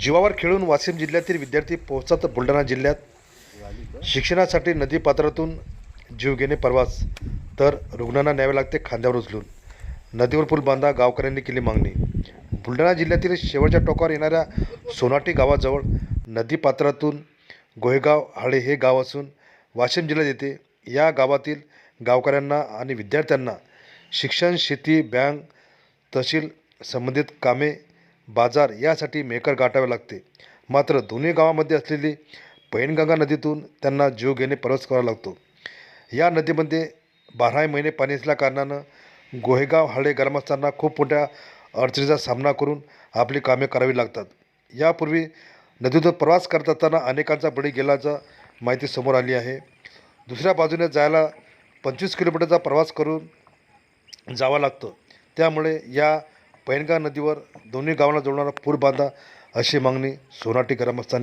जीवावर खेळून वाशिम जिल्ह्यातील विद्यार्थी पोहोचतात बुलढाणा जिल्ह्यात. शिक्षणासाठी नदीपात्रातून जीव घेणे प्रवास तर रुग्णांना न्यावे लागते खांद्यावर उचलून. नदीवर पूल बांधा गावकऱ्यांनी केली मागणी. बुलढाणा जिल्ह्यातील शेवटच्या टोकावर येणाऱ्या सोनाटी गावाजवळ नदीपात्रातून गोहेगाव हाळे हे गाव असून वाशिम जिल्ह्यात येते. या गावातील गावकऱ्यांना आणि विद्यार्थ्यांना शिक्षण शेती बँक तहसील संबंधित कामे बाजार यासाठी मेकर गाठावे लागते. मात्र दोन्ही गावामध्ये असलेली पैनगंगा नदीतून त्यांना जीव घेणे प्रवास करावा लागतो. या नदीमध्ये बाराही महिने पाणी असल्या कारणानं गोहेगाव हाळे ग्रामस्थांना खूप मोठ्या अडचणीचा सामना करून आपली कामे करावी लागतात. यापूर्वी नदीतून प्रवास करत असताना अनेकांचा बळी गेल्याचं माहिती समोर आली आहे. दुसऱ्या बाजूने जायला पंचवीस किलोमीटरचा प्रवास करून जावं लागतो. त्यामुळे या पैनगा नदीवर दोन्ही गावांना जोडणारा पूल बांधा अशी मागणी सोनाटी ग्रामस्थांनी